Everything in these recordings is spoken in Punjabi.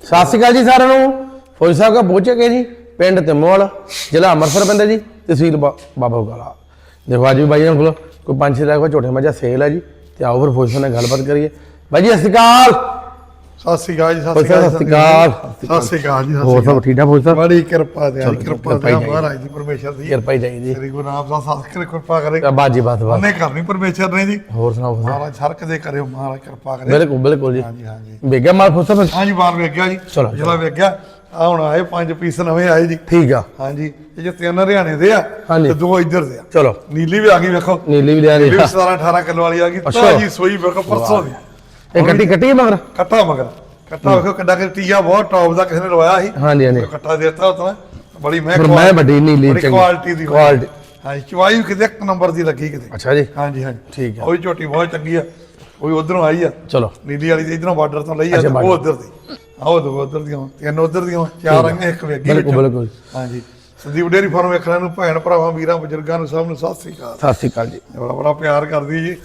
ਸਤਿ ਸ਼੍ਰੀ ਅਕਾਲ ਜੀ ਸਾਰਿਆਂ ਨੂੰ। ਫੌਜੀ ਸਾਹਿਬ ਕਾ ਪਹੁੰਚੇ ਗਏ ਜੀ? ਪਿੰਡ ਤਿਮੋਲ, ਜ਼ਿਲ੍ਹਾ ਅੰਮ੍ਰਿਤਸਰ ਪੈਂਦਾ ਜੀ, ਤਹਿਸੀਲ ਬਾ- ਬਾਬਾ ਬਕਾਲਾ ਦੇਖੋ ਅੱਜ ਵੀ ਬਾਈ ਬਾਈਆਂ ਕੋਲ ਕੋਈ ਪੰਜ ਛੇ ਲੱਖ ਦਾ ਝੋਟੇ ਮੱਝਾਂ ਸੇਲ ਹੈ ਜੀ, ਤੇ ਆਓ ਫਿਰ ਫੌਜੀ ਸਾਹਿਬ ਨਾਲ ਗੱਲਬਾਤ ਕਰੀਏ। ਬਾਈ ਜੀ, ਸਤਿ ਸ਼੍ਰੀ ਅਕਾਲ। ਸਤਿ ਸ਼੍ਰੀ ਅਕਾਲ ਜੀ ਸਤਿ ਸ਼੍ਰੀ ਅਕਾਲ ਸਤਿ ਸ਼੍ਰੀ ਅਕਾਲ। ਜੀ। ਹੋਰ ਸ਼੍ਰੀ ਸਭ ਠੀਕ ਠਾਕ ਅਕਾਲ ਸਾਹਿਬ ਬੜੀ ਕਿਰਪਾ ਦੇ ਚਲੋ, ਕਿਰਪਾ ਦੇ ਹੀ ਮਹਾਰਾਜ ਦੀ ਪਰਮੇਸ਼ਰ ਦੀ। ਕਿਰਪਾ ਹੀ ਚਾਹੀਦੀ। ਸ੍ਰੀ ਗੁਰੂ ਰਾਮਦਾਸ ਸਾਹਿਬ ਕਰੇ ਕਿਰਪਾ ਕਰੇ। ਬਾਜੀ ਬਾਤ ਬਾਤ। ਉਹਨੇ ਕਰਨੀ ਪਰਮੇਸ਼ਰ ਨੇ ਜੀ। ਹੋਰ ਸੁਣਾਓ? ਮਹਾਰਾਜ ਹਰ ਕਦੇ ਕਰੇ ਮਹਾਰਾਜ ਕਿਰਪਾ ਕਰੇ। ਬਿਲਕੁਲ ਬਿਲਕੁਲ ਜੀ। ਹਾਂਜੀ ਹਾਂਜੀ। ਵੇਗਿਆ ਮਾਲ ਸਾਹਿਬ ਹਾਂਜੀ ਬਾਹਰ ਵੇਖ ਗਿਆ ਜੀ। ਚਲੋ, ਜਿਹੜਾ ਵੇਖ ਗਿਆ ਆ ਹੁਣ ਆਏ ਪੰਜ ਪੀਸ ਨਵੇਂ ਆਏ ਜੀ। ਠੀਕ ਆ। ਹਾਂਜੀ ਇਹ ਜੇ ਤਿੰਨ ਹਰਿਆਣੇ ਦੇ ਆ। ਤੇ ਦੋ ਇੱਧਰ ਦੇ ਆ। ਚਲੋ। ਨੀਲੀ ਵੀ ਆ ਗਈ ਵੇਖੋ। ਨੀਲੀ ਵੀ ਲਿਆ ਦੀ ਵੀ 17 18 ਕਿਲੋ ਵਾਲੀ ਆ ਗਈ। ਤਾਜੀ ਸੋਈ ਵੇਖੋ ਪਰਸੋਂ ਦੀ। ਇਹ ਕੱਟੀ ਕੱਟੀ ਹੈ ਮਗਰ? ਕੱਟਾ ਮਗਰ। ਕੱਟਾ ਵੇਖੋ ਕਿੱਡਾ ਕਿ ਟੀਆ ਬਹੁਤ ਟੌਪ ਦਾ ਕਿਸੇ ਨੇ ਲਵਾਇਆ ਸੀ। ਹਾਂਜੀ ਹਾਂਜੀ। ਕੱਟਾ ਦੇਤਾ ਉਤਨਾ ਬੜੀ ਮੈਂ ਪਰ ਮੈਂ ਵੱਡੀ ਨੀਲੀ ਚੰਗੀ। ਕੁਆਲਿਟੀ ਦੀ ਕੁਆਲਿਟੀ ਹਾਂ ਚਵਾਈ ਵੀ ਕਿਤੇ ਇੱਕ ਨੰਬਰ ਦੀ ਲੱਗੀ ਕਿਤੇ। ਅੱਛਾ ਜੀ। ਹਾਂਜੀ ਹਾਂਜੀ। ਠੀਕ ਆ। ਉਹ ਵੀ ਝੋਟੀ ਬਹੁਤ ਚੰਗੀ ਆ। ਉਹ ਵੀ ਉਧਰੋਂ ਆਈ ਆ। ਚਲੋ। ਨੀਲੀ ਵਾਲੀ ਤੇ ਇਧਰੋਂ ਬਾਰਡਰ ਤੋਂ ਲਈ ਆ ਉਹ। ਉਧਰ ਦੀ। ਆ ਉਹ ਦੋ ਉਧਰ ਦੀਆਂ ਤਿੰਨ ਉਧਰ ਦੀਆਂ ਚਾਰ ਆਈਆਂ ਇੱਕ ਵੇਗੀ ਬਿਲਕੁਲ ਬਿਲਕੁਲ। ਹਾਂਜੀ। ਸੰਦੀਪ ਡੇਰੀ ਫਾਰਮ ਵੇਖਣ ਨੂੰ ਭੈਣ ਭਰਾਵਾਂ ਵੀਰਾਂ ਬਜ਼ੁਰਗਾਂ ਨੂੰ ਸਭ ਨੂੰ ਸਤਿ ਸ੍ਰੀ ਅਕਾਲ। ਸਤਿ ਸ਼੍ਰੀ ਅਕਾਲ ਜੀ। ਬੜਾ ਬੜਾ ਪਿਆਰ ਕਰਦੀ ਜੀ।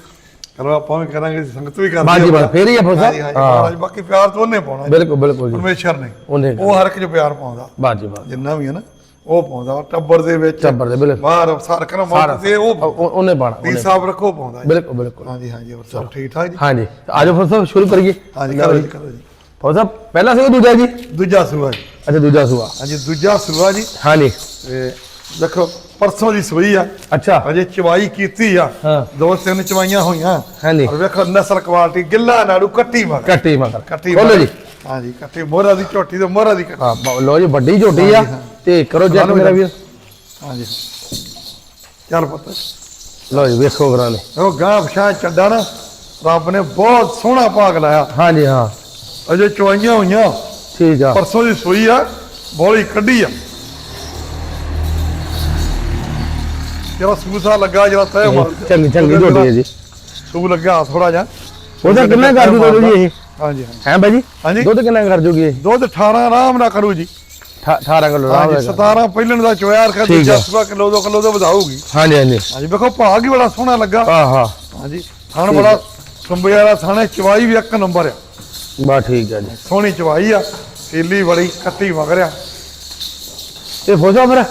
ਚਲੋ ਆਪਾਂ ਵੀ ਕਰਾਂਗੇ ਸੰਗਤ ਵੀ ਕਰਦੀ ਬਾਜੀ। ਬਾਤ ਫੇਰ ਹੀ ਆ ਫੌਜੀ ਹਾਂਜੀ ਸਾਹਿਬ ਮਹਾਰਾਜ ਬਾਕੀ ਪਿਆਰ ਤੋਂ ਉਹਨੇ ਪਾਉਣਾ। ਬਿਲਕੁਲ ਬਿਲਕੁਲ ਜੀ। ਪਰਮੇਸ਼ਰ ਨੇ। ਉਹਨੇ ਉਹ ਹਰ ਇੱਕ ਚ ਪਿਆਰ ਪਾਉਂਦਾ। ਬਾਜੀ ਬਾਤ ਜਿੰਨਾ ਵੀ ਹੈ ਨਾ ਉਹ ਪਾਉਂਦਾ। ਟੱਬਰ ਦੇ ਵਿੱਚ ਟੱਬਰ ਦੇ ਬਿਲਕੁਲ। ਬਾਹਰ ਸਰਕਨ ਮੌਤ ਤੇ ਉਹ ਉਹ- ਉਹ- ਉਹਨੇ ਬਾਣਾ ਦੀ ਸਾਹਿਬ ਰੱਖੋ ਪਾਉਂਦਾ ਜੀ। ਬਿਲਕੁਲ ਬਿਲਕੁਲ। ਹਾਂਜੀ ਹਾਂਜੀ ਹੋਰ ਸਭ ਠੀਕ ਠਾਕ ਜੀ? ਹਾਂਜੀ। ਆਜੋ ਫੌਜੀ ਸਾਹਿਬ ਸ਼ੁਰੂ ਕਰੀਏ। ਹਾਂਜੀ ਕਰੋ ਜੀ। ਕਰੋ ਜੀ। ਫੌਜੀ ਸਾਹਿਬ ਪਹਿਲਾ ਸੀ ਦੂਜਾ ਜੀ? ਦੂਜਾ ਸੂਆ ਜੀ। ਅੱਛਾ ਦੂਜਾ ਸੂਆ। ਹਾਂਜੀ ਦੂਜਾ ਸੂਆ ਜੀ। ਹਾਂਜੀ। ਦੇਖੋ ਪਰਸੋਂ ਦੀ ਸੂਈ ਆ। ਅੱਛਾ। ਅਜੇ ਚਵਾਈ ਕੀਤੀ ਆ। ਹਾਂ। ਦੋ ਤਿੰਨ ਚਵਾਈਆਂ ਹੋਈਆਂ। ਹਾਂਜੀ। ਔਰ ਵੇਖੋ ਨਸਲ ਕੁਆਲਿਟੀ ਗਿੱਲਾ ਨਾੜੂ ਕੱਟੀ ਮਗਰ। ਕੱਟੀ ਮਗਰ। ਕੱਟੀ ਖੋਲੋ ਮਗਰ। ਜੀ। ਹਾਂਜੀ ਕੱਟੀ ਮੋਹਰਾ ਦੀ ਝੋਟੀ ਤੇ ਮੋਹਰਾ ਦੀ ਕੱਟੀ। ਹਾਂ ਬ- ਲਓ ਜੀ ਵੱਡੀ ਝੋਟੀ ਆ। ਤੇ ਕਰੋ ਚੈੱਕ ਮੇਰਾ। ਵੀਰ। ਹਾਂਜੀ ਚੱਲ ਪੁੱਤ। ਲਓ ਜੀ ਵੇਖੋ ਕਰਾਂ ਨੇ। ਉਹ ਗਾਂ ਪਛਾਂ ਚੱਡਾ ਨਾ ਰੱਬ ਨੇ ਬਹੁਤ ਸੋਹਣਾ ਭਾਗ ਲਾਇਆ। ਹਾਂਜੀ ਹਾਂ। ਅਜੇ ਚਵਾਈਆਂ ਹੋਈਆਂ। ਠੀਕ ਆ। ਪਰਸੋਂ ਦੀ ਸੂਈ ਆ ਬੋਲੀ ਕੱਢੀ ਆ। ਜਿਹੜਾ ਸੂਸਾ ਲੱਗਾ ਜਿਹੜਾ ਤੈ ਮਾਰ ਚੰਗੀ ਚੰਗੀ ਝੋਟੀ ਹੈ ਜੀ। ਸੂ ਲੱਗਾ ਥੋੜਾ ਜਿਹਾ। ਉਹਦਾ ਕਿੰਨਾ ਕਰ ਦੂ ਦੁੱਧ ਜੀ ਇਹ? ਹਾਂਜੀ ਹੈ ਬਾਈ ਜੀ। ਦੁੱਧ ਕਿੰਨਾ ਕਰ ਜੂਗੀ ਇਹ? ਦੁੱਧ 18 ਆਰਾਮ ਨਾਲ ਕਰੂ ਜੀ। 18 ਕਿਲੋ ਹਾਂਜੀ 17 ਪਹਿਲਣ ਦਾ ਚੋਇਆਰ ਕਰ ਆ। 10 ਕਿਲੋ ਦੋ ਕਿਲੋ ਤੋਂ ਵਧਾਊਗੀ। ਹਾਂਜੀ ਹਾਂਜੀ। ਹਾਂਜੀ ਵੇਖੋ ਭਾਗ ਹੀ ਬੜਾ ਸੋਹਣਾ ਲੱਗਾ। ਹਾਂ ਹਾਂ ਹਾਂਜੀ ਥਣ ਬੜਾ ਸੰਭੇ ਵਾਲਾ ਥਾਣੇ ਚਵਾਈ ਵੀ ਇੱਕ ਨੰਬਰ ਆ। ਬਾ ਠੀਕ ਆ ਜੀ। ਸੋਹਣੀ ਚਵਾਈ ਆ ਸੀਲੀ ਬੜੀ ਕੱਟੀ ਮਗਰਿਆ ਤੇ ਫੋਸਾ ਫਿਰ?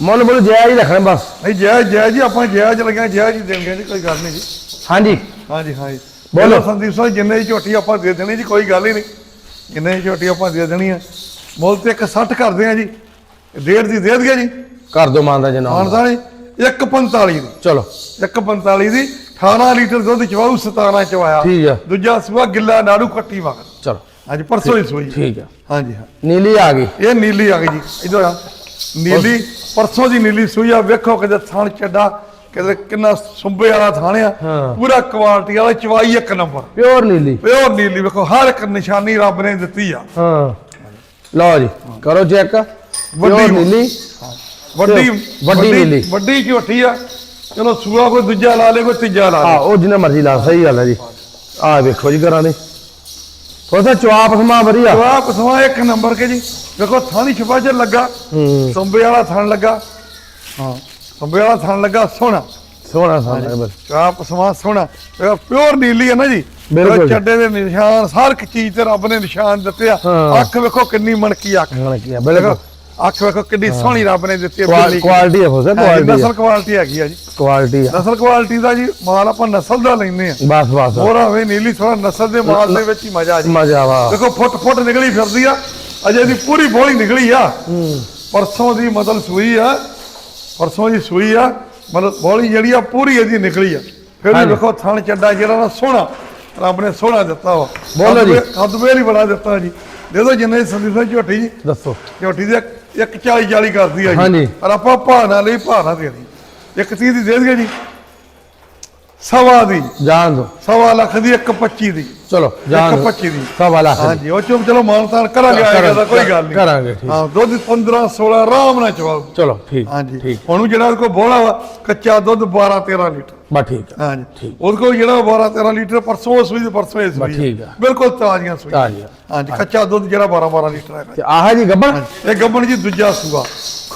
ਮੁੱਲ ਮੁੱਲ ਜਾਇਜ਼ ਹੀ ਰੱਖਣਾ ਬਸ। ਨਹੀਂ ਜੈ ਜੈ ਜੀ ਆਪਾਂ ਜੈ ਚ ਲੱਗਿਆ ਜੈ ਜੀ ਦੇਣਗੇ ਜੀ ਕੋਈ ਗੱਲ ਨਹੀਂ ਜੀ। ਹਾਂਜੀ। ਹਾਂਜੀ ਹਾਂਜੀ। ਬੋਲੋ। ਬੋਲੋ ਸੰਦੀਪ ਸਿੰਘ ਜਿੰਨੇ ਦੀ ਝੋਟੀ ਆਪਾਂ ਦੇ ਦੇਣੀ ਜੀ ਕੋਈ ਗੱਲ ਹੀ ਨਹੀਂ। ਜਿੰਨੇ ਦੀ ਝੋਟੀ ਆਪਾਂ ਦੇ ਦੇਣੀ ਆ। ਮੁੱਲ ਤੇ 160 ਕਰਦੇ ਆ ਜੀ। ਡੇਢ ਦੀ ਦੇ ਦਈਏ ਜੀ। ਕਰ ਦੋ ਮਾਨਦਾ ਜਨਾਬ ਮਾਨਸਾ ਜੀ। 145 ਦੀ। ਚਲੋ। 145 ਦੀ। 18 ਲੀਟਰ ਦੁੱਧ ਚਵਾਉ 17 ਚਵਾਇਆ। ਠੀਕ ਆ। ਦੂਜਾ ਸੂਆ ਗਿੱਲਾ ਨਾੜੂ ਕੱਟੀ ਮਗਰ ਚਲੋ। ਅੱਜ ਪਰਸੋਂ ਹੀ ਸੂਈ। ਠੀਕ ਆ। ਹਾਂਜੀ ਹਾਂ। ਨੀਲੀ ਆ ਗਈ। ਇਹ ਨੀਲੀ ਆ ਗਈ ਜੀ। ਇਧਰ ਆ। ਨੀਲੀ ਪਰਸੋਂ ਦੀ ਨੀਲੀ ਸੂਈ ਆ ਵੇਖੋ ਕਿਤੇ ਥਣ ਚੱਡਾ ਕਿਤੇ ਕਿੰਨਾ ਸੁੰਬੇ ਵਾਲਾ ਥਣ ਆ। ਹਾਂ। ਪੂਰਾ ਕੁਆਲਿਟੀ ਵਾਲਾ ਚਵਾਈ ਇੱਕ ਨੰਬਰ। ਪਿਓਰ ਨੀਲੀ। ਪਿਓਰ ਨੀਲੀ ਵੇਖੋ ਹਰ ਇੱਕ ਨਿਸ਼ਾਨੀ ਰੱਬ ਨੇ ਦਿੱਤੀ ਆ। ਹਾਂ। ਲਓ ਜੀ ਕਰੋ ਚੈੱਕ। ਵੱਡੀ ਵੱਡੀ ਨੀਲੀ। ਵੱਡੀ ਵੱਡੀ ਨੀਲੀ। ਵੱਡੀ ਝੋਟੀ ਆ। ਚਲੋ ਸੂਆ ਕੋਈ ਦੂਜਾ ਲਾ ਲੇ ਕੋਈ ਤੀਜਾ ਲਾ ਆ ਲੇ ਉਹ ਜਿੰਨਾ ਮਰਜ਼ੀ ਲਾ ਸਹੀ ਗੱਲ ਹੈ ਜੀ। ਆ ਵੇਖੋ ਜੀ ਘਰਾਂ ਦੇ। ਥੋੜਾ ਚਵਾਪ ਸਮਾ ਵਧੀਆ। ਸੂਆ ਕਸਵਾ ਇੱਕ ਨੰਬਰ ਕੇ ਜੀ। ਵੇਖੋ ਥਾਣੀ ਛਪਾ ਚ ਲੱਗਾ। ਸੰਬੇ ਵਾਲਾ ਥਣ ਲੱਗਾ। ਹਾਂ ਸੰਬੇ ਵਾਲਾ ਥਣ ਲੱਗਾ ਸੋਹਣਾ। ਸੋਹਣਾ ਬਸ। ਚਾਪ ਸਮਾ ਸੋਹਣਾ। ਪਿਓਰ ਨੀਲੀ ਹੈ ਨਾ ਜੀ। ਬਿਲਕੁਲ। ਚੱਡੇ ਦੇ ਨਿਸ਼ਾਨ ਹਰ ਇੱਕ ਚੀਜ਼ ਤੇ ਰੱਬ ਨੇ ਨਿਸ਼ਾਨ ਦਿੱਤੇ ਆ। ਅੱਖ ਵੇਖੋ ਕਿੰਨੀ ਮਣਕੀ ਅੱਖ। ਹੁਣ ਕੀ ਆ ਬਿਲਕੁਲ। ਅੱਖ ਵੇਖੋ ਕਿੰਨੀ ਸੋਹਣੀ ਰੱਬ ਨੇ ਦਿੱਤੀ ਹੈ ਬਿੱਲੀ। ਕੁਆਲਿਟੀ ਹੈ ਫੋਸਾ ਹਾਂਜੀ, ਕੁਆਲਿਟੀ ਨਸਲ ਕੁਆਲਿਟੀ ਹੈਗੀ ਆ ਜੀ। ਕੁਆਲਿਟੀ ਆ ਨਸਲ ਕੁਆਲਿਟੀ ਦਾ ਜੀ ਮਾਲ ਆਪਾਂ ਨਸਲ ਦਾ ਲੈਂਦੇ ਆ ਬਸ ਬਸ। ਹੋਰ ਹੋਵੇ ਨੀਲੀ ਥੋੜਾ ਨਸਲ ਦੇ ਮਾਲ ਦੇ ਵਿੱਚ ਹੀ ਮਜ਼ਾ ਆ ਜੀ। ਮਜ਼ਾ ਵਾ। ਦੇਖੋ ਫੁੱਟ ਫੁੱਟ ਨਿਕਲੀ ਫਿਰਦੀ ਆ। ਅਜੇ ਦੀ ਪੂਰੀ ਬੋਲੀ ਨਿਕਲੀ ਆ। ਪਰਸੋਂ ਦੀ ਮਤਲਬ ਸੂਈ ਆ। ਪਰਸੋਂ ਦੀ ਸੂਈ ਆ। ਮਤਲਬ ਬੋਲੀ ਜਿਹੜੀ ਆ ਪੂਰੀ ਇਹਦੀ ਨਿਕਲੀ ਆ। ਫਿਰ ਵੀ। ਵੇਖੋ ਥਣ ਚੱਡਾ ਜਿਹੜਾ ਨਾ ਸੋਹਣਾ। ਰੱਬ ਨੇ ਸੋਹਣਾ ਦਿੱਤਾ ਵਾ। ਬੋਲੋ ਜੀ। ਕਦਵੇਲ ਹੀ ਬੜਾ ਦਿੱਤਾ ਜੀ। ਦੇ ਦੋ ਜਿੰਨੇ ਸੰਦੀਪ ਸਿੰਘ ਝੋਟੀ ਜੀ। ਦੱਸੋ। ਝੋਟੀ ਦੀ ਇੱਕ- ਇੱਕ 40 40 ਕਰਦੀ ਆ ਜੀ। ਹਾਂਜੀ। ਪਰ ਆਪਾਂ ਭਾਣਾ ਲਈ ਭਾਣਾ ਦੇਣੀ ਇੱਕ 30 ਦੀ ਦੇ ਦਈਏ ਜੀ। ਸਵਾ ਦੀ। ਜਾਣ ਦੋ। ਸਵਾ ਲੱਖ ਦੀ ਇੱਕ 25 ਦੀ। ਚਲੋ ਜਾਣ ਇੱਕ ਦੋ। 25 ਦੀ। ਸਵਾ ਲੱਖ ਦੀ। ਹਾਂਜੀ ਉਹ ਚੋਂ ਚਲੋ ਮਾਨਤਾਨ ਕਰਾਂਗੇ ਆਏਗਾ ਤਾਂ ਕੋਈ ਗੱਲ ਨਹੀਂ। ਕਰਾਂਗੇ ਠੀਕ। ਹਾਂ ਦੁੱਧ 15 16 ਆਰਾਮ ਨਾਲ ਚਵਾਓ। ਚਲੋ ਠੀਕ ਹਾਂਜੀ। ਠੀਕ। ਉਹਨੂੰ ਜਿਹੜਾ ਕੋਈ ਬੋਲਾ ਵਾ ਕੱਚਾ ਦੁੱਧ 12 13 ਲੀਟਰ। ਬਾ ਠੀਕ ਹਾਂਜੀ। ਉਹਦੇ ਕੋਲ ਜਿਹੜਾ 12 13 ਲੀਟਰ ਪਰਸੋਂ ਸੂਈ ਤੇ ਪਰਸੋਂ ਇਸ ਬਸ ਠੀਕ ਆ। ਬਿਲਕੁਲ ਤਾਜ਼ੀਆਂ ਸੂਈ ਤਾਜ਼ੀਆਂ। ਹਾਂਜੀ ਕੱਚਾ ਦੁੱਧ ਜਿਹੜਾ 12 12 ਲੀਟਰ ਤੇ ਆਹ ਜੀ ਗੱਬਣ? ਇਹ ਗੱਬਣ ਜੀ ਦੂਜਾ ਸੂਆ।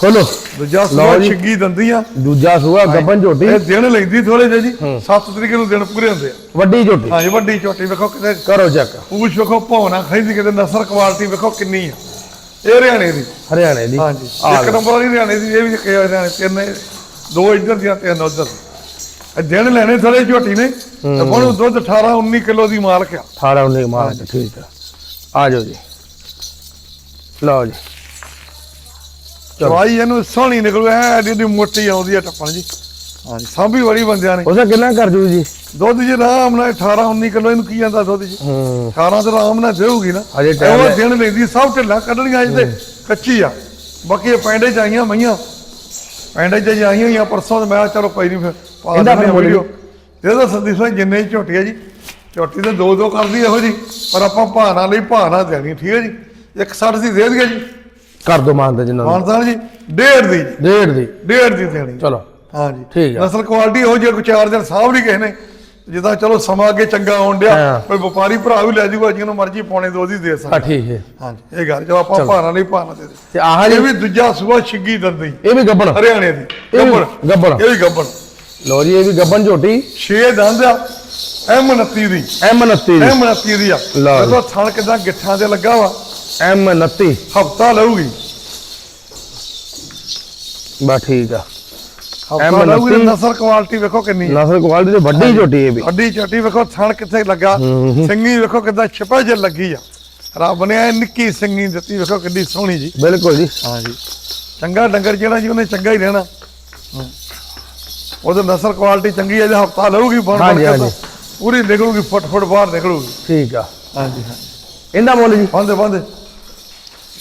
ਖੋਲੋ। ਦੂਜਾ ਲਓ ਸੂਆ ਜੀ। ਛਿੱਗੀ ਦੰਦੀਆਂ ਦੂਜਾ ਸੂਆ ਗੱਬਨ ਝੋਟੀ। ਇਹ ਦਿਨ ਲੈਂਦੀ ਥੋੜੇ ਜਿਹੇ ਜੀ। 7 ਤਰੀਕ ਨੂੰ ਦਿਨ ਪੂਰੇ ਹੁੰਦੇ ਆ। ਵੱਡੀ ਝੋਟੀ। ਹਾਂਜੀ ਵੱਡੀ ਝੋਟੀ ਵੇਖੋ ਕਿਤੇ ਕਰੋ ਚੈੱਕ ਪੂਛ ਵੇਖੋ ਭੌਣਾ ਖਾਈਦੀ ਕਿਤੇ ਨਸਲ ਕੁਆਲਿਟੀ ਵੇਖੋ ਕਿੰਨੀ ਆ। ਇਹ ਹਰਿਆਣੇ ਦੀ। ਹਰਿਆਣੇ ਦੀ। ਹਾਂਜੀ ਆ ਇੱਕ ਨੰਬਰ ਵਾਲੀ ਹਰਿਆਣੇ ਦੀ ਇਹ ਵੀ ਕਿ ਹਰਿਆਣੇ ਤਿੰਨ ਇਹ, ਦੋ ਇੱਧਰ ਦੀਆਂ ਤਿੰਨ ਉੱਧਰ ਇਹ ਦਿਨ ਲੈਣੇ ਥੋੜੇ ਝੋਟੀ ਨੇ। ਤੇ ਹੁਣ ਦੁੱਧ 18 19 ਕਿਲੋ ਦੀ ਮਾਲਕ ਆ। 18 19 ਮਾਰ ਕੇ ਠੀਕ ਆ। ਆ ਜਾਓ ਜੀ। ਲਓ ਜੀ। ਚਵਾਈ ਇਹਨੂੰ ਸੋਹਣੀ ਨਿਕਲੂ ਐ ਐਡੀ ਐਡੀ ਮੋਟੀ ਆਉਂਦੀ ਆ ਟੱਪਣ ਜੀ। ਹਾਂਜੀ। ਸਾਂਭੀ ਬੜੀ ਬੰਦਿਆਂ ਨੇ। ਉਸੇ ਕਿੰਨਾ ਕਰ ਜੂ ਜੀ? ਦੁੱਧ ਜੀ ਆਰਾਮ ਨਾਲ 18 19 ਕਿਲੋ ਇਹਨੂੰ ਕੀ ਜਾਂਦਾ ਦੁੱਧ ਜੀ? ਹੂੰ। 18 ਤੇ ਆਰਾਮ ਨਾਲ ਦੇਊਗੀ ਨਾ। ਅਜੇ time ਉਹ। ਦਿਨ ਲੈਂਦੀ ਸਭ ਢਿੱਲਾਂ ਕੱਢਣੀਆਂ ਅਜੇ ਤੇ ਕੱਚੀ ਆ। ਬਾਕੀ ਇਹ ਪੈਂਡੇ ਚ ਆਈਆਂ ਮਈਆਂ। ਪੈਂਡੇ ਚ ਆਈਆਂ ਹੋਈਆਂ ਪਰਸੋਂ ਤੇ ਮੈਂ ਚਲੋ ਕੋਈ ਨਹੀਂ ਫਿਰ ਪਾ ਦਿੰਦੇ ਵੀਡੀਓ। ਇਹਦਾ ਸੰਦੀਪ ਸਿੰਘ ਜਿੰਨੇ ਝੋਟੀ ਆ ਜੀ। ਝੋਟੀ ਤੇ ਦੋ ਦੋ ਕਰਦੀ ਇਹੋ ਜੀ। ਪਰ ਆਪਾਂ ਭਾਣਾ ਲਈ ਭਾਣਾ ਦੇਣੀ ਠੀਕ ਹੈ ਜੀ। ਇੱਕ 60 ਦੀ ਦੇ ਦਈਏ ਜੀ। ਕਰ ਦੋ ਮੰਨਦੇ ਜਿੰਨਾਂ ਨੂੰ ਮਾਨਸਾਨ ਜੀ ਡੇਢ ਦੀ ਜੀ, ਡੇਢ ਦੀ। ਡੇਢ ਦੀ ਦੇਣੀ। ਚਲੋ। ਹਾਂਜੀ। ਠੀਕ ਆ। ਨਸਲ ਕੁਆਲਿਟੀ ਹੋ ਜੇ ਕੋਈ ਚਾਰ ਦਿਨ ਸਾਹਬ ਨਹੀਂ ਕਿਸੇ ਨੇ। ਜਿੱਦਾਂ ਚਲੋ ਸਮਾਂ ਅੱਗੇ ਚੰਗਾ ਆਉਣ ਡਿਆ ਹਾਂ। ਕੋਈ ਵਪਾਰੀ ਭਰਾ ਵੀ ਲੈ ਜਾਊਗਾ ਜਿਹਨੂੰ ਮਰਜ਼ੀ ਪੌਣੇ ਦੋ ਦੀ ਦੇ ਆ ਸਕਦਾ ਠੀਕ ਹੈ। ਹਾਂਜੀ ਇਹ ਗੱਲ ਜੋ ਆਪਾਂ ਭਾਣਾ ਨਹੀਂ ਭਾਣਾ ਦੇ ਤੇ ਆਹ ਜੀ ਇਹ ਵੀ ਦੂਜਾ ਸੂਆ ਛਿੱਗੀ ਦੰਦੀ ਇਹ ਵੀ ਗੱਬਣ। ਹਰਿਆਣੇ ਦੀ। ਇਹ ਵੀ ਗੱਬਣ। ਇਹ ਵੀ ਗੱਬੜ ਲਓ ਜੀ ਇਹ ਵੀ ਗੱਬਣ ਝੋਟੀ। ਛੇ ਦੰਦ ਆ ਐਮ 29 ਦੀ। ਐਮ 29 ਦੀ। ਐਮ 29 ਦੀ ਆ। ਲਓ ਜੀ। ਥਣ ਕਿਦਾਂ ਗਿੱਠਾਂ ਤੇ ਲੱਗਾ ਵਾ ਐਮ 29 ਹਫਤਾ ਲਊਗੀ। ਬਾ ਠੀਕ ਆ। ਹਫਤਾ M29 ਲਊਗੀ ਤੇ ਨਸਲ ਕੁਆਲਿਟੀ ਵੇਖੋ ਕਿੰਨੀ ਆ। ਨਸਲ ਕੁਆਲਿਟੀ ਤੇ ਵੱਡੀ ਝੋਟੀ ਇਹ ਵੀ। ਅੱਡੀ ਚੋਟੀ ਵੇਖੋ ਥਣ ਕਿੱਥੇ ਲੱਗਾ। ਸਿੰਗੀ ਵੇਖੋ ਕਿਦਾਂ ਛਿਪਾ ਜੇ ਲੱਗੀ ਆ। ਰੱਬ ਨੇ ਇਹ ਨਿੱਕੀ ਸਿੰਗੀ ਦਿੱਤੀ ਵੇਖੋ ਕਿੰਨੀ ਸੋਹਣੀ ਜੀ। ਬਿਲਕੁਲ ਜੀ। ਹਾਂਜੀ। ਚੰਗਾ ਡੰਗਰ ਜਿਹੜਾ ਜੀ ਉਹਨੇ ਚੰਗਾ ਹੀ ਰਹਿਣਾ। ਉਹਦੇ ਨਸਲ ਕੁਆਲਿਟੀ ਚੰਗੀ ਹੈ ਜੇ ਹਫਤਾ ਲਊਗੀ ਬਣ ਬਣ ਕੇ ਪੂਰੀ ਨਿਕਲੂਗੀ ਫੁੱਟ ਫੁੱਟ ਬਾਹਰ ਨਿਕਲੂਗੀ। ਠੀਕ ਆ। ਹਾਂਜੀ। ਇਹਦਾ ਮੁੱਲ ਜੀ? ਬੰਦੇ ਬੰਦੇ।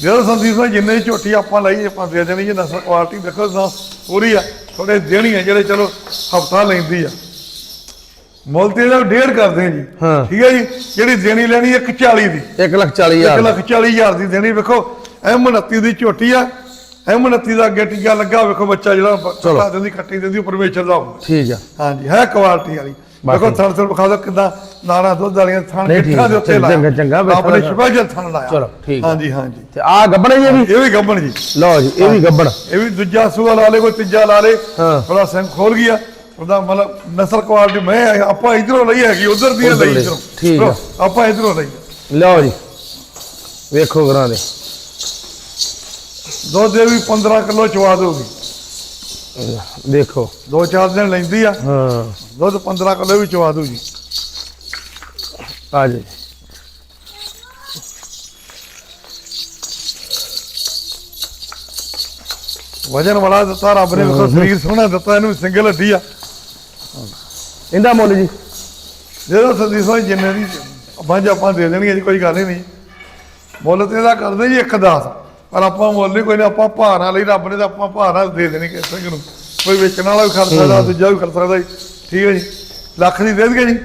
ਜਦੋਂ ਸੰਦੀਪ ਸਿੰਘ ਜਿੰਨੇ ਝੋਟੀ ਆਪਾਂ ਲਈ ਆਪਾਂ ਦੇ ਦੇਣੀ ਜੇ ਨਸਲ ਕੁਆਲਿਟੀ ਦੇਖੋ ਨਾ ਪੂਰੀ ਆ ਥੋੜੇ ਦੇਣੀ ਆ ਜਿਹੜੇ ਚਲੋ ਹਫਤਾ ਲੈਂਦੀ ਆ। ਮੁੱਲ ਤੇ ਇਹਦਾ ਡੇਢ ਕਰਦੇ ਆ ਜੀ। ਹਾਂ। ਠੀਕ ਹੈ ਜੀ? ਜਿਹੜੀ ਦੇਣੀ ਲੈਣੀ 140 ਦੀ। 1 ਲੱਖ 40 1 ਹਜ਼ਾਰ ਲੱਖ 40 ਹਜ਼ਾਰ ਦੀ ਦੇਣੀ ਵੇਖੋ ਐਮ 29 ਦੀ ਝੋਟੀ ਆ। ਐਮ 29 ਦਾ ਅੱਗੇ ਟੀਕਾ ਲੱਗਾ ਵੇਖੋ ਬੱਚਾ ਜਿਹੜਾ। ਕੱਟਾ ਦਿੰਦੀ ਕੱਟੀ ਦਿੰਦੀ ਪਰਮੇਸ਼ਰ ਦਾ। ਠੀਕ ਆ। ਹਾਂਜੀ ਹੈ ਕੁਆਲਿਟੀ ਵਾਲੀ। ਵੇਖੋ ਥਣ ਥਣ ਵਿਖਾ ਦਿਓ ਕਿਦਾਂ ਨਾਰਾ ਦੁੱਧ ਵਾਲੀਆਂ ਥਣ ਨਹੀਂ, ਠੀਕ ਗਿੱਠਾਂ ਦੇ ਉੱਤੇ ਚੰਗਾ, ਲਾਇਆ। ਚੰਗਾ, ਵੇਖੋ ਆਪਣੇ ਨਾ। ਸਪੈਸ਼ਲ ਥਣ ਲਾਇਆ। ਚਲੋ, ਠੀਕ। ਹਾਂਜੀ ਹਾਂਜੀ। ਤੇ ਆ ਗੱਬਣ ਜੀ ਇਹ ਵੀ? ਇਹ ਵੀ ਗੱਬਣ ਜੀ। ਲਓ ਜੀ ਇਹ ਵੀ ਗੱਬਣ। ਇਹ ਵੀ ਦੂਜਾ ਸੂਆ ਲਾ ਲੇ ਕੋਈ ਤੀਜਾ ਲਾ ਲੇ ਹਾਂ। ਥੋੜਾ ਸਿੰਘ ਖੋਲ ਗਿਆ। ਉਹਦਾ ਮਤਲਬ ਨਸਲ ਕੁਆਲਿਟੀ ਮੈਂ ਆਪਾਂ ਇਧਰੋਂ ਲਈ ਹੈਗੀ ਉਧਰ ਦੀ ਉੱਧਰ ਲਈ ਲਈ, ਇਧਰੋਂ। ਠੀਕ ਆ। ਆਪਾਂ ਇਧਰੋਂ ਲਈ। ਲਓ ਜੀ। ਵੇਖੋ ਘਰਾਂ ਦੇ। ਦੁੱਧ ਦੇ ਵੀ 15 ਕਿਲੋ ਚਵਾ ਦੋਗੀ ਦੇਖੋ। ਦੋ ਚਾਰ ਦਿਨ ਲੈਂਦੀ ਆ। ਹਾਂ। ਦੁੱਧ 15 ਕਿਲੋ ਵੀ ਚਵਾ ਦੂ ਜੀ। ਆ ਜੀ। ਵਜਨ ਵਾਲਾ ਦਿੱਤਾ ਰੱਬ ਨੇ ਵੇਖੋ ਸਰੀਰ ਸੋਹਣਾ ਦਿੱਤਾ ਇਹਨੂੰ ਸਿੰਗਲ ਹੱਡੀ ਆ। ਇਹਦਾ ਮੁੱਲ ਜੀ। ਜਿਹੜਾ ਸੰਦੀਪ ਸਿੰਘ ਜਿੰਨੇ ਦੀ ਬੰਜ ਆਪਾਂ ਦੇ ਦੇਣੀ ਹੈ ਜੀ ਕੋਈ ਗੱਲ ਹੀ ਨਹੀਂ। ਮੁੱਲ ਤੇ ਇਹਦਾ ਕਰਦੇ ਜੀ 1.10 ਪਰ ਆਪਾਂ ਮੁੱਲ ਨਹੀਂ ਕੋਈ ਨਹੀਂ ਆਪਾਂ ਭਾਅ ਲਈ ਰੱਬ ਨੇ ਤਾਂ ਆਪਾਂ ਨਾਲ ਦੇ ਦੇਣੀ ਕਿਸੇ ਸਿੰਘ ਨੂੰ। ਕੋਈ ਵੇਚਣ ਵਾਲਾ ਵੀ ਖਰਚ ਸਕਦਾ ਦੂਜਾ ਵੀ ਖਰਚ ਸਕਦਾ ਠੀਕ ਹੈ ਜੀ? ਲੱਖ ਦੀ ਦੇ ਦੇਗੇ ਜੀ।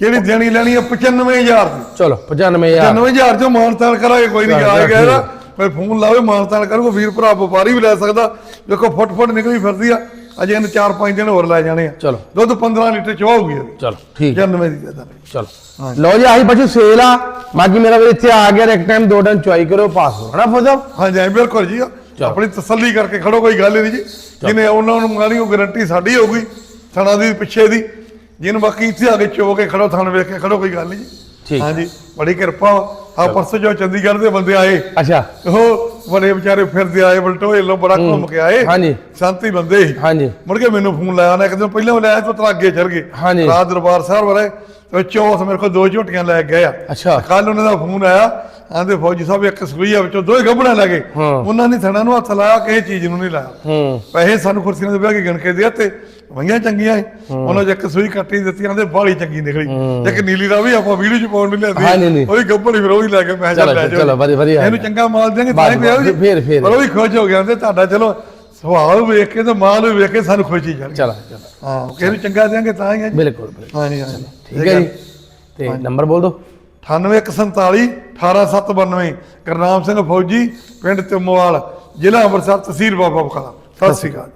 ਜਿਹੜੀ ਦੇਣੀ ਲੈਣੀ ਹੈ 95000 ਦੀ। ਚਲੋ 95000 95000 ਚੋਂ ਮਾਨਤਾਨ ਕਰਾਂਗੇ ਕੋਈ ਨਹੀਂ ਆ ਗਿਆ ਠੀਕ ਕੋਈ ਫੋਨ ਲਾਵੇ ਮਾਨਤਾਨ ਕਰੂਗਾ ਵੀਰ ਭਰਾ ਵਪਾਰੀ ਵੀ ਲੈ ਸਕਦਾ। ਦੇਖੋ ਫੁੱਟ ਫੁੱਟ ਨਿਕਲੀ ਫਿਰਦੀ ਆ। ਅਜੇ ਇਹਨੂੰ 4-5 ਦਿਨ ਹੋਰ ਲੈ ਜਾਣੇ ਆ। ਚਲੋ। ਦੁੱਧ 15 ਲੀਟਰ ਚਵਾਉਗੀ ਚਲੋ ਠੀਕ 99 ਦੀ ਦੇ ਦਾਂਗੇ। ਚਲੋ। ਲਓ ਜੀ ਆਹੀ ਪਸ਼ੂ ਸੇਲ ਆ। ਬਾਕੀ ਮੇਰਾ ਵੀਰ ਇੱਥੇ ਆ ਗਿਆ ਇੱਕ ਟਾਈਮ ਦੋ ਟਾਈਮ ਚੁਆਈ ਕਰੋ ਪਾਸ ਹੋ। ਹਨਾ ਫੋਜ਼ਾ? ਹਾਂਜੀ ਬਿਲਕੁਲ ਜੀ। ਆਪਣੀ ਤਸੱਲੀ ਕਰਕੇ ਖੜੋ ਕੋਈ ਗੱਲ ਨਹੀਂ ਜੀ। ਜਿਹਨੇ ਉਹਨਾਂ ਨੂੰ ਮੰਗਾਣੀ ਉਹ ਗਾਰੰਟੀ ਸਾਡੀ ਹੋਊਗੀ ਥਣਾ ਦੀ ਪਿੱਛੇ ਦੀ। ਜਿਹਨੂੰ ਬਾਕੀ ਇੱਥੇ ਆ ਕੇ ਚੋ ਕੇ ਖੜੋ ਥਣ ਵੇਖ ਕੇ ਖੜੋ ਕੋਈ ਗੱਲ ਨਹੀਂ ਜੀ। ਹਾਂਜੀ ਬੜੀ ਕਿਰਪਾ। ਆ ਪਰਸੋਂ ਜੋ ਚੰਡੀਗੜ੍ਹ ਦੇ ਬੰਦੇ ਆਏ। ਅੱਛਾ। ਉਹ ਬੜੇ ਵਿਚਾਰੇ ਫਿਰਦੇ ਆਏ ਬਲਟੋਏ ਲੋ ਬੜਾ ਘੁੰਮ ਕੇ ਆਏ ਹਾਂਜੀ। ਸ਼ਾਂਤੀ ਬੰਦੇ ਸੀ ਹਾਂਜੀ ਮੁੜ ਕੇ ਮੈਨੂੰ ਫੋਨ ਲਾਇਆ ਨਾ ਇੱਕ ਦਿਨ ਪਹਿਲਾਂ ਲਾਇਆ ਤੋਂ ਤਰਾ ਅੱਗੇ ਚਲ ਗਏ ਹਾਂਜੀ। ਰਾਤ ਦਰਬਾਰ ਸਾਹਿਬ ਵਾਲੇ ਤੇ ਚੌਥ ਮੇਰੇ ਕੋਲ ਦੋ ਝੋਟੀਆਂ ਲੈ ਕੇ ਗਏ ਆ ਅੱਛਾ। ਕੱਲ ਉਹਨਾਂ ਦਾ ਫੋਨ ਆਇਆ ਆਂਦੇ ਫੌਜੀ ਸਾਹਿਬ ਇੱਕ ਸੂਈ ਆ ਵਿੱਚੋਂ ਦੋਏ ਗੱਭਣਾ ਲੈ ਗਏ। ਹਾਂ। ਉਹਨਾਂ ਨੇ ਥਣਾ ਨੂੰ ਹੱਥ ਲਾਇਆ ਕਿਸੇ ਚੀਜ਼ ਨੂੰ ਨਹੀਂ ਲਾਇਆ। ਹੂੰ। ਪੈਸੇ ਸਾਨੂੰ ਕੁਰਸੀਆਂ ਦੇ ਵਿਆਹ ਕੇ ਗਿਣ ਕੇ ਦਿਆ ਤੇ ਵਈਆਂ ਚੰਗੀਆਂ ਸੀ। ਉਹਨਾਂ 'ਚ ਇੱਕ ਸੂਈ ਕੱਟੀ ਦਿੱਤੀ ਆਂਦੇ ਬਾਲੀ ਚੰਗੀ ਨਿਕਲੀ। ਇੱਕ ਨੀਲੀ ਦਾ ਵੀ ਆਪਾਂ ਵੀਡੀਓ 'ਚ ਪਾਉਣ ਹਾਂ, ਨਹੀਂ, ਲਿਆਂਦੀ ਨਹੀਂ। ਉਹਦੀ ਗੱਭਣੀ ਫਿਰ ਉਹ ਵੀ ਲੈ ਕੇ ਮੈਂ ਚਲੋ, ਲੈ ਚਲੋ, ਵਧੀਆ- ਵਧੀਆ। ਇਹਨੂੰ ਚੰਗਾ ਮਾਲ ਦੇਣਗੇ ਤਾਂ ਹੀ ਫੇਰ- ਫੇਰ। ਉਹ ਵੀ ਖੁਸ਼ ਹੋ ਗਿਆ ਤੇ ਤੁਹਾਡਾ ਚਲੋ ਸੁਭਾਅ ਨੂੰ ਵੇਖ ਕੇ ਤੇ ਮਾਲ ਨੂੰ ਵੇਖ ਕੇ ਸਾਨੂੰ ਖੁਸ਼ੀ ਗਈ ਚਲੋ ਚਲੋ। ਹਾਂ ਕਿਸੇ ਨੂੰ ਚੰਗਾ ਦੇਾਂਗੇ ਤਾਂ ਹੀ ਹੈ ਜੀ। ਬਿਲਕੁਲ ਬਿਲਕੁਲ। ਹਾਂਜੀ ਹਾਂਜੀ ਠੀਕ ਹੈ ਜੀ। ਤੇ ਨੰਬਰ ਬੋਲ ਦਿਓ। 9847 18792 ਕਰਨਾਮ ਸਿੰਘ ਫੌਜੀ ਪਿੰਡ ਤਿਮੋਵਾਲ ਜ਼ਿਲ੍ਹਾ ਅੰਮ੍ਰਿਤਸਰ ਤਹਿਸੀਲ ਬਾਬਾ ਬਕਾਲਾ ਸਤਿ ਸ਼੍ਰੀ ਅਕਾਲ।